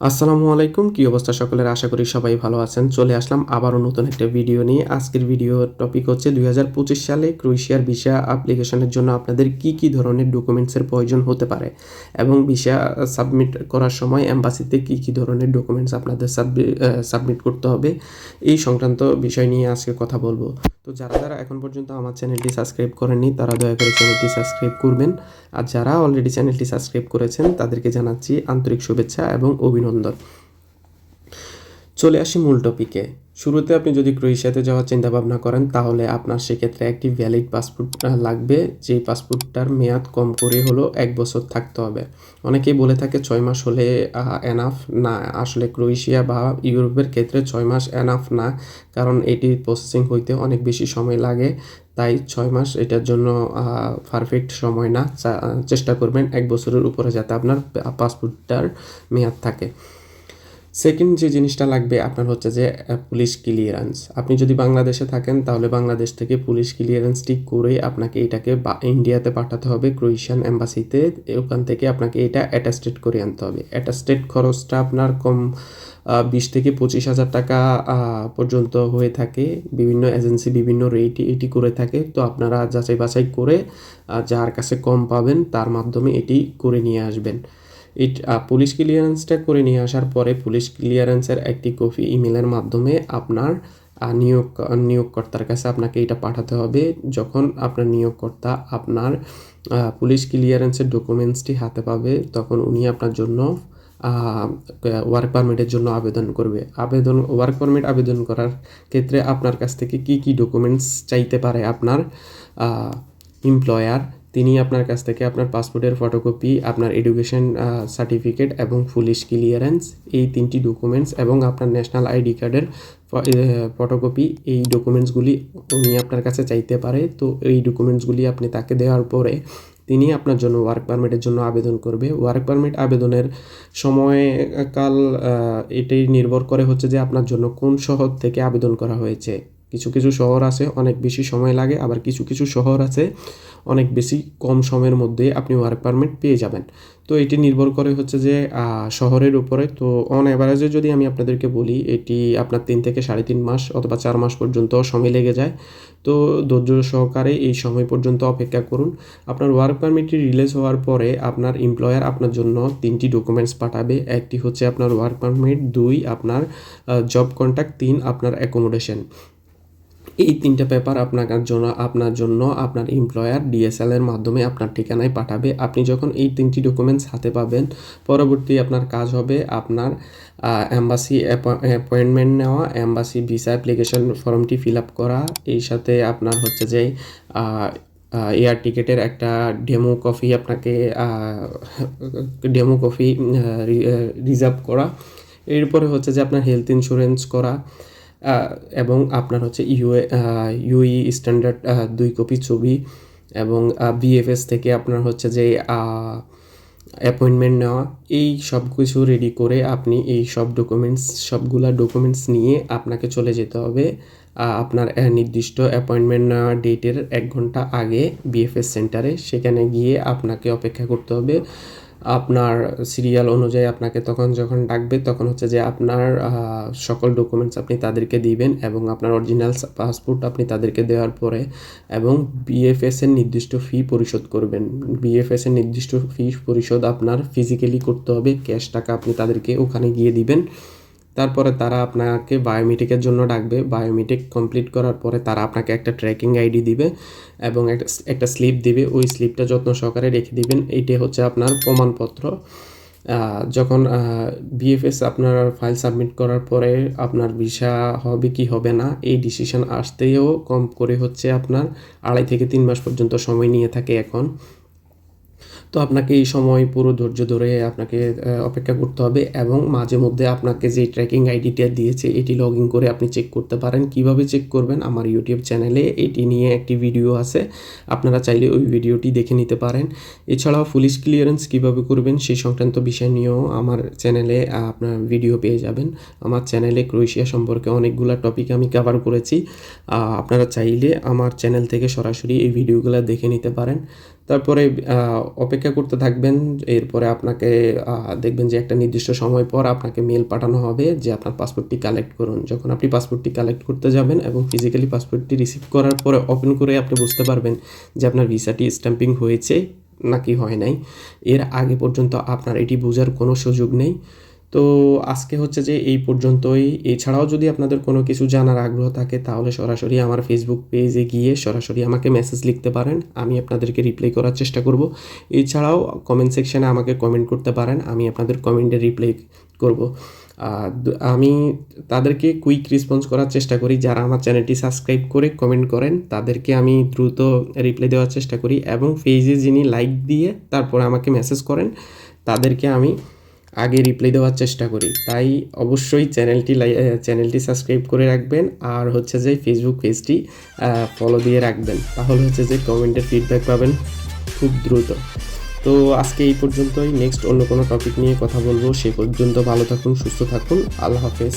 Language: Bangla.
আসসালামু আলাইকুম, কি অবস্থা সকলের? আশা করি সবাই ভালো আছেন। চলে আসলাম আবারও নতুন একটা ভিডিও নিয়ে। আজকের ভিডিও টপিক হচ্ছে দুই হাজার পঁচিশ সালে ক্রোয়েশিয়ার ভিসা অ্যাপ্লিকেশনের জন্য আপনাদের কি কি ধরনের ডকুমেন্টসের প্রয়োজন হতে পারে এবং ভিসা সাবমিট করার সময় অ্যাম্বাসিতে কি কি ধরনের ডকুমেন্টস আপনাদের সাবমিট করতে হবে, এই সংক্রান্ত বিষয় নিয়ে আজকে কথা বলব। তো যারা যারা এখন পর্যন্ত আমার চ্যানেলটি সাবস্ক্রাইব করেননি, তারা দয়া করে চ্যানেলটি সাবস্ক্রাইব করবেন। আর যারা অলরেডি চ্যানেলটি সাবস্ক্রাইব করেছেন, তাদেরকে জানাচ্ছি আন্তরিক শুভেচ্ছা এবং অভিনন্দন। bulundu. চলে আসি মূল টপিকে শুরুতে আপনি যদি ক্রোয়েশিয়াতে যাওয়ার চিন্তা ভাবনা করেন, তাহলে আপনার সেক্ষেত্রে একটি ভ্যালিড পাসপোর্ট লাগবে, যেই পাসপোর্টটার মেয়াদ কম করে হলো এক বছর থাকতে হবে। অনেকেই বলে থাকে ছয় মাস হলে এনাফ না। আসলে ক্রোয়েশিয়া বা ইউরোপের ক্ষেত্রে ছয় মাস এনাফ না, কারণ এটি প্রসেসিং হইতে অনেক বেশি সময় লাগে। তাই ছয় মাস এটার জন্য পারফেক্ট সময় না। চেষ্টা করবেন এক বছরের উপরে যাতে আপনার পাসপোর্টটার মেয়াদ থাকে। সেকেন্ড যে জিনিসটা লাগবে আপনার হচ্ছে যে পুলিশ ক্লিয়ারেন্স আপনি যদি বাংলাদেশে থাকেন, তাহলে বাংলাদেশ থেকে পুলিশ ক্লিয়ারেন্সটি করে আপনাকে এটাকে ইন্ডিয়াতে পাঠাতে হবে ক্রোয়েশিয়ান এম্বাসিতে ওখান থেকে আপনাকে এটা অ্যাটাস্টেড করে আনতে হবে। অ্যাটাস্টেড খরচটা আপনার কম বিশ থেকে পঁচিশ হাজার টাকা পর্যন্ত হয়ে থাকে। বিভিন্ন এজেন্সি বিভিন্ন রেট এটি করে থাকে। তো আপনারা যাচাই বাছাই করে যার কাছে কম পাবেন, তার মাধ্যমে এটি করে নিয়ে আসবেন। এই পুলিশ ক্লিয়ারেন্সটা করে নিয়ে আসার পরে পুলিশ ক্লিয়ারেন্সের একটি কপি ইমেলের মাধ্যমে আপনার নিয়োগ, নিয়োগকর্তার কাছে আপনাকে এটা পাঠাতে হবে। যখন আপনার নিয়োগকর্তা আপনার পুলিশ ক্লিয়ারেন্সের ডকুমেন্টসটি হাতে পাবে, তখন উনি আপনার জন্য ওয়ার্ক পারমিটের জন্য আবেদন করবে। আবেদন ওয়ার্ক পারমিট আবেদন করার ক্ষেত্রে আপনার কাছ থেকে কি কি ডকুমেন্টস চাইতে পারে আপনার এমপ্লয়ার তিনি আপনার কাছ থেকে আপনার পাসপোর্টের ফটোকপি আপনার এডুকেশন সার্টিফিকেট এবং পুলিশ ক্লিয়ারেন্স এই তিনটি ডকুমেন্টস এবং আপনার ন্যাশনাল আইডি কার্ডের ফটোকপি এই ডকুমেন্টসগুলি উনি আপনার কাছে চাইতে পারে। তো এই ডকুমেন্টসগুলি আপনি তাকে দেওয়ার পরে তিনি আপনার জন্য ওয়ার্ক পারমিটের জন্য আবেদন করবে। ওয়ার্ক পারমিট আবেদনের সময়কাল এটাই নির্ভর করে হচ্ছে যে আপনার জন্য কোন শহর থেকে আবেদন করা হয়েছে। কিছু কিছু শহর আছে, অনেক বেশি সময় লাগে, আবার কিছু কিছু শহর আছে, অনেক বেশি কম সময়ের মধ্যে আপনি ওয়ার্ক পারমিট পেয়ে যাবেন। তো এটি নির্ভর করে হচ্ছে যে শহরের উপরে। তো অন অ্যাভারেজে যদি আমি আপনাদেরকে বলি, এটি আপনার তিন থেকে সাড়ে তিন মাস অথবা চার মাস পর্যন্ত সময় লেগে যায়। তো ধৈর্য সহকারে এই সময় পর্যন্ত অপেক্ষা করুন। আপনার ওয়ার্ক পারমিটটি রিলিজ হওয়ার পরে আপনার এমপ্লয়ার আপনার জন্য তিনটি ডকুমেন্টস পাঠাবে। একটি হচ্ছে আপনার ওয়ার্ক পারমিট দুই আপনার জব কন্ট্যাক্ট তিন আপনার অ্যাকোমোডেশন এই তিনটা পেপার আপনার জন্য আপনার জন্য আপনার এমপ্লয়ার ডিএসএল এর মাধ্যমে আপনার ঠিকানায় পাঠাবে। আপনি যখন এই তিনটি ডকুমেন্টস হাতে পাবেন, পরবর্তী আপনার কাজ হবে আপনার অ্যাম্বাসি অ্যাপয়েন্টমেন্ট নেওয়া অ্যাম্বাসি ভিসা অ্যাপ্লিকেশন ফর্মটি ফিল আপ করা। এই সাথে আপনার হচ্ছে যে এয়ার টিকেটের একটা ডেমো কফি আপনাকে ডেমো কফি রিজার্ভ করা। এরপরে হচ্ছে যে আপনার হেলথ ইন্স্যুরেন্স করা। এবং আপনার হচ্ছে ইউএ ইউই স্ট্যান্ডার্ড দুই কপি ছবি এবং বিএফএস থেকে আপনার হচ্ছে যে অ্যাপয়েন্টমেন্ট নেওয়া, এই সব কিছু রেডি করে আপনি এই সব ডকুমেন্টস সবগুলা ডকুমেন্টস নিয়ে আপনাকে চলে যেতে হবে। আপনার নির্দিষ্ট অ্যাপয়েন্টমেন্ট নেওয়া ডেটের এক ঘণ্টা আগে বিএফএস সেন্টারে সেখানে গিয়ে আপনাকে অপেক্ষা করতে হবে। আপনার সিরিয়াল অনুযায়ী আপনাকে তখন যখন ডাকবে, তখন হচ্ছে যে আপনার সকল ডকুমেন্টস আপনি তাদেরকে দিবেন এবং আপনার অরিজিনাল পাসপোর্ট আপনি তাদেরকে দেওয়ার পরে এবং বিএফএস এর নির্দিষ্ট ফি পরিশোধ করবেন। বিএফএস এর নির্দিষ্ট ফি পরিশোধ আপনার ফিজিক্যালি করতে হবে ক্যাশ টাকা আপনি তাদেরকে ওখানে গিয়ে দিবেন। তারপরে তারা আপনাকে বায়োমেট্রিকের জন্য ডাকবে। বায়োমেট্রিক কমপ্লিট করার পরে তারা আপনাকে একটা ট্র্যাকিং আইডি দিবে এবং একটা একটা স্লিপ দিবে। ওই স্লিপটা যত্ন সহকারে রেখে দিবেন। এইটাই হচ্ছে আপনার প্রমাণপত্র। যখন বিএফএস আপনার ফাইল সাবমিট করার পরে আপনার ভিসা হবে কি হবে না, এই ডিসিশন আসতেও কম করে হচ্ছে আপনার আড়াই থেকে তিন মাস পর্যন্ত সময় নিয়ে থাকে এখন। তো আপনাকে এই সময় পুরো ধৈর্য ধরে আপনাকে অপেক্ষা করতে হবে এবং মাঝে মধ্যে আপনাকে যে ট্র্যাকিং আইডিটা দিয়েছে, এটি লগ ইন করে আপনি চেক করতে পারেন। কীভাবে চেক করবেন? আমার ইউটিউব চ্যানেলে এটি নিয়ে একটি ভিডিও আছে। আপনারা চাইলে ওই ভিডিওটি দেখে নিতে পারেন। এছাড়াও পুলিশ ক্লিয়ারেন্স কীভাবে করবেন সেই সংক্রান্ত বিষয় নিয়েও আমার চ্যানেলে আপনার ভিডিও পেয়ে যাবেন। আমার চ্যানেলে ক্রোয়েশিয়া সম্পর্কে অনেকগুলো টপিক আমি কভার করেছি। আপনারা চাইলে আমার চ্যানেল থেকে সরাসরি এই ভিডিওগুলো দেখে নিতে পারেন। তারপরে অপেক্ষা করতে থাকবেন। এরপরে আপনাকে দেখবেন যে একটা নির্দিষ্ট সময় পর আপনাকে মেল পাঠানো হবে যে আপনার পাসপোর্টটি কালেক্ট করুন। যখন আপনি পাসপোর্টটি কালেক্ট করতে যাবেন এবং ফিজিক্যালি পাসপোর্টটি রিসিভ করার পরে ওপেন করে আপনি বুঝতে পারবেন যে আপনার ভিসাটি স্ট্যাম্পিং হয়েছে নাকি হয় নাই। এর আগে পর্যন্ত আপনার এটি বোঝার কোনো সুযোগ নেই। তো আজকে হচ্ছে যে এই পর্যন্তই। এছাড়াও যদি আপনাদের কোনো কিছু জানার আগ্রহ থাকে, তাহলে সরাসরি আমার ফেসবুক পেজে গিয়ে সরাসরি আমাকে মেসেজ লিখতে পারেন, আমি আপনাদেরকে রিপ্লাই করার চেষ্টা করব। এছাড়াও কমেন্ট সেকশানে আমাকে কমেন্ট করতে পারেন, আমি আপনাদের কমেন্টে রিপ্লাই করব। আমি তাদেরকে কুইক রেসপন্স করার চেষ্টা করি, যারা আমার চ্যানেলটি সাবস্ক্রাইব করে কমেন্ট করেন, তাদেরকে আমি দ্রুত রিপ্লাই দেওয়ার চেষ্টা করি এবং পেজে যিনি লাইক দিয়ে তারপর আমাকে মেসেজ করেন, তাদেরকে আমি আগে রিপ্লাই দেওয়ার চেষ্টা করি। তাই অবশ্যই চ্যানেলটি চ্যানেলটি সাবস্ক্রাইব করে রাখবেন আর হচ্ছে যে ফেসবুক পেজটি ফলো দিয়ে রাখবেন। তাহলে হচ্ছে যে কমেন্টের ফিডব্যাক পাবেন খুব দ্রুত। তো আজকে এই পর্যন্তই। নেক্সট অন্য কোনো টপিক নিয়ে কথা বলব। সে পর্যন্ত ভালো থাকুন, সুস্থ থাকুন। আল্লাহ হাফেজ।